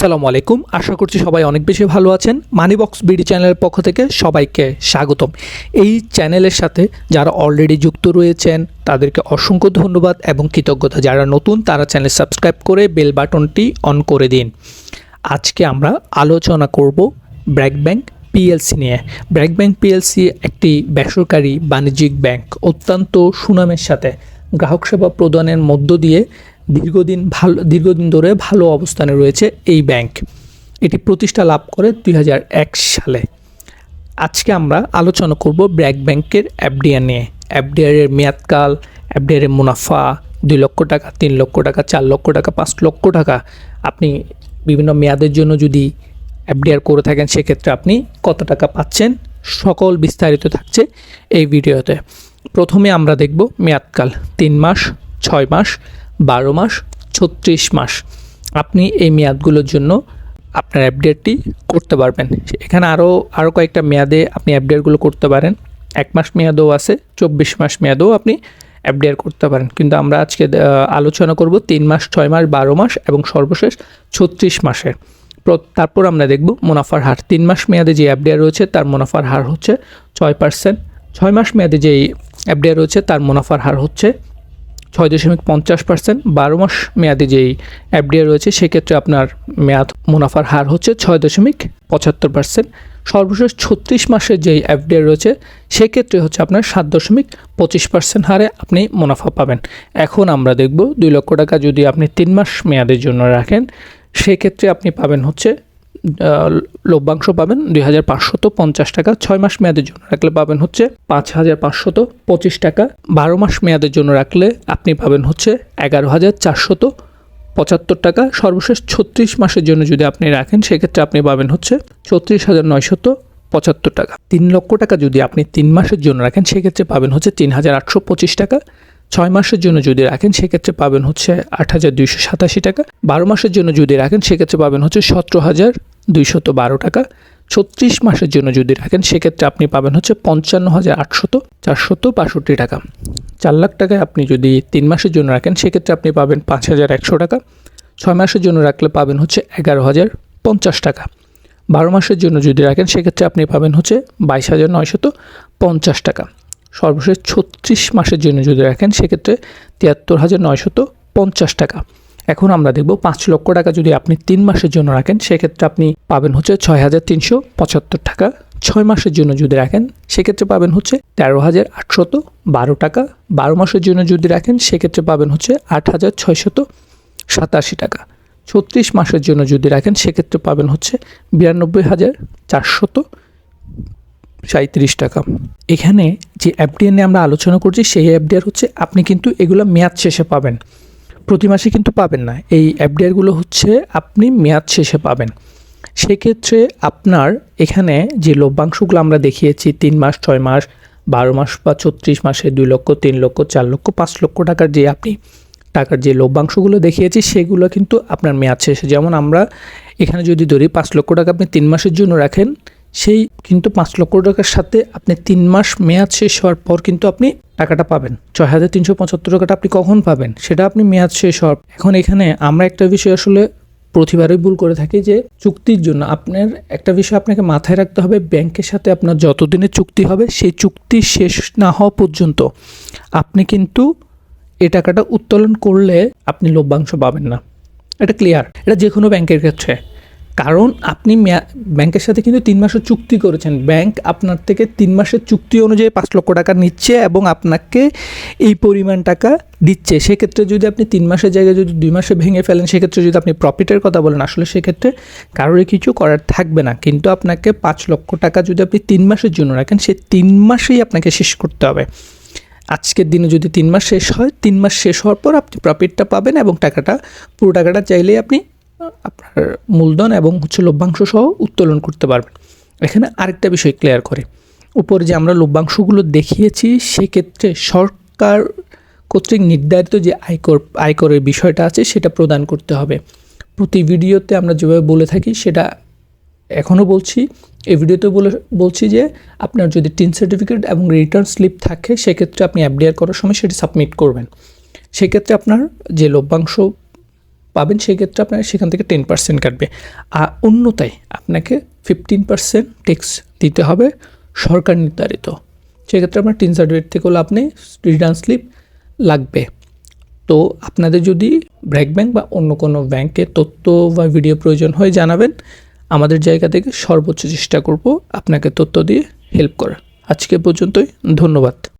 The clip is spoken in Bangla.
আসসালামু আলাইকুম। আশা করছি সবাই অনেক বেশি ভালো আছেন। মানিবক্স বিডি চ্যানেলের পক্ষ থেকে সবাইকে স্বাগতম। এই চ্যানেলের সাথে যারা অলরেডি যুক্ত রয়েছেন, তাদেরকে অসংখ্য ধন্যবাদ এবং কৃতজ্ঞতা। যারা নতুন, তারা চ্যানেল সাবস্ক্রাইব করে বেল বাটনটি অন করে দিন। আজকে আমরা আলোচনা করব ব্র্যাক ব্যাংক পিএলসি নিয়ে। ব্র্যাক ব্যাংক পিএলসি একটি বেসরকারি বাণিজ্যিক ব্যাংক, অত্যন্ত সুনামের সাথে। গ্রাহক সেবা প্রদানের মধ্য দিয়ে দীর্ঘদিন ভালো, দীর্ঘদিন ধরে ভালো অবস্থানে রয়েছে এই ব্যাংক এটি প্রতিষ্ঠা লাভ করে দুই হাজার এক সালে। আজকে আমরা আলোচনা করব ব্র্যাক ব্যাংকের এফডিআর নিয়ে। এর মেয়াদকাল এর মুনাফা, দুই লক্ষ টাকা, তিন লক্ষ টাকা, চার লক্ষ টাকা, পাঁচ লক্ষ টাকা। আপনি বিভিন্ন মেয়াদের জন্য যদি এফডিআর করে থাকেন, সেক্ষেত্রে আপনি কত টাকা পাচ্ছেন সকল বিস্তারিত থাকছে এই ভিডিওতে। প্রথমে আমরা দেখব মেয়াদকাল, তিন মাস, ছয় মাস। বারো মাস, ছত্রিশ মাস। আপনি এই মেয়াদগুলোর জন্য আপনার অ্যাপডেটটি করতে পারবেন। এখানে আরও আরও কয়েকটা মেয়াদে আপনি অ্যাপডেটগুলো করতে পারেন। এক মাস মেয়াদও আছে, চব্বিশ মাস মেয়াদও আপনি অ্যাপডেট করতে পারেন। কিন্তু আমরা আজকে আলোচনা করব তিন মাস, ছয় মাস, বারো মাস এবং সর্বশেষ ছত্রিশ মাসের। তারপর আমরা দেখব মুনাফার হার। তিন মাস মেয়াদে যে অ্যাপডেট রয়েছে, তার মুনাফার হার হচ্ছে ছয় পার্সেন্ট ছয় মাস মেয়াদে যেই অ্যাপডেট রয়েছে, তার মুনাফার হার হচ্ছে ছয় দশমিক পঞ্চাশ পার্সেন্ট বারো মাস মেয়াদি যেই এফডিআই রয়েছে, সেক্ষেত্রে আপনার মেয়াদ মুনাফার হার হচ্ছে ছয় দশমিক পঁচাত্তর পার্সেন্ট। সর্বশেষ ছত্রিশ মাসের যেই এফডিআই রয়েছে, সেক্ষেত্রে হচ্ছে আপনার সাত দশমিক পঁচিশ পার্সেন্ট হারে আপনি মুনাফা পাবেন। এখন আমরা দেখব দুই লক্ষ টাকা যদি আপনি তিন মাস মেয়াদের জন্য রাখেন, সেক্ষেত্রে আপনি পাবেন হচ্ছে লভ্যাংশ পাবেন দুই হাজার পাঁচশত পঞ্চাশ টাকা ছয় মাস মেয়াদের জন্য রাখলে পাবেন হচ্ছে পাঁচ হাজার পাঁচশত পঁচিশ টাকা। বারো মাস মেয়াদের জন্য রাখলে আপনি পাবেন হচ্ছে এগারো হাজার চারশত পঁচাত্তর টাকা। সর্বশেষ ছত্রিশ মাসের জন্য যদি আপনি রাখেন, সেক্ষেত্রে আপনি পাবেন হচ্ছে ছত্রিশ হাজার নয়শত পঁচাত্তর টাকা। তিন লক্ষ টাকা যদি আপনি তিন মাসের জন্য রাখেন, সেক্ষেত্রে পাবেন হচ্ছে তিন হাজার আটশো পঁচিশ টাকা। ছয় মাসের জন্য যদি রাখেন, সেক্ষেত্রে পাবেন হচ্ছে আট হাজার দুইশো সাতাশি টাকা। বারো মাসের জন্য যদি রাখেন, সেক্ষেত্রে পাবেন হচ্ছে সতেরো হাজার দুইশত বারো টাকা। ছত্রিশ মাসের জন্য যদি রাখেন, সেক্ষেত্রে আপনি পাবেন হচ্ছে পঞ্চান্ন হাজার আটশত চারশত বাষট্টি টাকা। চার লাখ টাকায় আপনি যদি তিন মাসের জন্য রাখেন, সেক্ষেত্রে আপনি পাবেন পাঁচ হাজার একশো টাকা। ছয় মাসের জন্য রাখলে পাবেন হচ্ছে এগারো হাজার পঞ্চাশ টাকা। বারো মাসের জন্য যদি রাখেন, সেক্ষেত্রে আপনি পাবেন হচ্ছে বাইশ হাজার নয়শত পঞ্চাশ টাকা। সর্বশেষ ছত্রিশ মাসের জন্য যদি রাখেন, সেক্ষেত্রে তিয়াত্তর হাজার নয়শত পঞ্চাশ টাকা। এখন আমরা দেখব পাঁচ লক্ষ টাকা যদি আপনি তিন মাসের জন্য রাখেন, সেক্ষেত্রে আপনি পাবেন হচ্ছে ছয় হাজার তিনশো পঁচাত্তর টাকা। ছয় মাসের জন্য যদি রাখেন, সেক্ষেত্রে পাবেন হচ্ছে তেরো হাজার আটশত বারো টাকা। বারো মাসের জন্য যদি রাখেন, সেক্ষেত্রে পাবেন হচ্ছে আট হাজার ছয়শত সাতাশি টাকা। ছত্রিশ মাসের জন্য যদি রাখেন, সেক্ষেত্রে পাবেন হচ্ছে বিরানব্বই হাজার চারশত সাঁত্রিশ টাকা। এখানে যে অ্যাপডিআর নিয়ে আমরা আলোচনা করছি, সেই অ্যাপডিআর হচ্ছে আপনি কিন্তু এগুলো মেয়াদ শেষে পাবেন। প্রতি মাসে কিন্তু পাবেন না। এই অ্যাপডিআরগুলো হচ্ছে আপনি মেয়াদ শেষে পাবেন। সেক্ষেত্রে আপনার এখানে যে লভ্যাংশগুলো আমরা দেখিয়েছি, তিন মাস, ছয় মাস, বারো মাস বা ছত্রিশ মাসে দুই লক্ষ, তিন লক্ষ, চার লক্ষ, পাঁচ লক্ষ টাকার যে আপনি টাকার যে লভ্যাংশগুলো দেখিয়েছি, সেগুলো কিন্তু আপনার মেয়াদ শেষে। যেমন আমরা এখানে যদি ধরি, পাঁচ লক্ষ টাকা আপনি তিন মাসের জন্য রাখেন সেই কিন্তু পাঁচ লক্ষ টাকার সাথে আপনি তিন মাস মেয়াদ শেষ হওয়ার পর কিন্তু আপনি টাকাটা পাবেন। ছয় হাজার তিনশো পঁচাত্তর টাকাটা আপনি কখন পাবেন? সেটা আপনি মেয়াদ শেষ হওয়ার এখন এখানে আমরা একটা বিষয় আসলে প্রতিবারই ভুল করে থাকি যে চুক্তির জন্য আপনার একটা বিষয় আপনাকে মাথায় রাখতে হবে, ব্যাংকের সাথে আপনার যতদিনের চুক্তি হবে সেই চুক্তি শেষ না হওয়া পর্যন্ত আপনি কিন্তু এ টাকাটা উত্তোলন করলে আপনি লভ্যাংশ পাবেন না। এটা ক্লিয়ার এটা যে কোনো ব্যাংকের ক্ষেত্রে। কারণ আপনি ব্যাংকের সাথে কিন্তু তিন মাসের চুক্তি করেছেন। ব্যাংক আপনার থেকে তিন মাসের চুক্তি অনুযায়ী পাঁচ লক্ষ টাকা নিচ্ছে এবং আপনাকে এই পরিমাণ টাকা দিচ্ছে। সেক্ষেত্রে যদি আপনি তিন মাসের জায়গায় যদি দুই মাসে ভেঙে ফেলেন, সেক্ষেত্রে যদি আপনি প্রফিটের কথা বলেন, আসলে সেক্ষেত্রে কারোরই কিছু করার থাকবে না। কিন্তু আপনাকে পাঁচ লক্ষ টাকা যদি আপনি তিন মাসের জন্য রাখেন, সে তিন মাসেই আপনাকে শেষ করতে হবে। আজকের দিনে যদি তিন মাস শেষ হয়, তিন মাস শেষ হওয়ার পর আপনি প্রফিটটা পাবেন এবং টাকাটা, পুরো টাকাটা চাইলেই আপনি আপনার মূলধন এবং হচ্ছে লভ্যাংশ সহ উত্তোলন করতে পারবেন। এখানে আরেকটা বিষয় ক্লিয়ার করে। উপরে যে আমরা লভ্যাংশগুলো দেখিয়েছি, সেক্ষেত্রে সরকার কর্তৃক নির্ধারিত যে আয়কর, আয়করের বিষয়টা আছে, সেটা প্রদান করতে হবে। প্রতি ভিডিওতে আমরা যেভাবে বলে থাকি, সেটা এখনও বলছি। এই ভিডিওতে বলে, বলছি যে আপনার যদি টিন সার্টিফিকেট এবং রিটার্ন স্লিপ থাকে, সেক্ষেত্রে আপনি অ্যাপডিআর করার সময় সেটি সাবমিট করবেন। সেক্ষেত্রে আপনার যে লভ্যাংশ পাবেন সেক্ষেত্রে আপনার সেখান থেকে টেন পার্সেন্ট কাটবে। আর অন্যতায় আপনাকে ফিফটিন পার্সেন্ট ট্যাক্স দিতে হবে সরকার নির্ধারিত। সেক্ষেত্রে আপনার টিন সার্টিফিকেট থেকে হলে আপনি রিটার্ন স্লিপ লাগবে। তো আপনাদের যদি ব্র্যাক ব্যাংক বা অন্য কোনো ব্যাংকে তথ্য বা ভিডিও প্রয়োজন হয় জানাবেন, আমাদের জায়গা থেকে সর্বোচ্চ চেষ্টা করব আপনাকে তথ্য দিয়ে হেল্প করার। আজকে পর্যন্তই, ধন্যবাদ।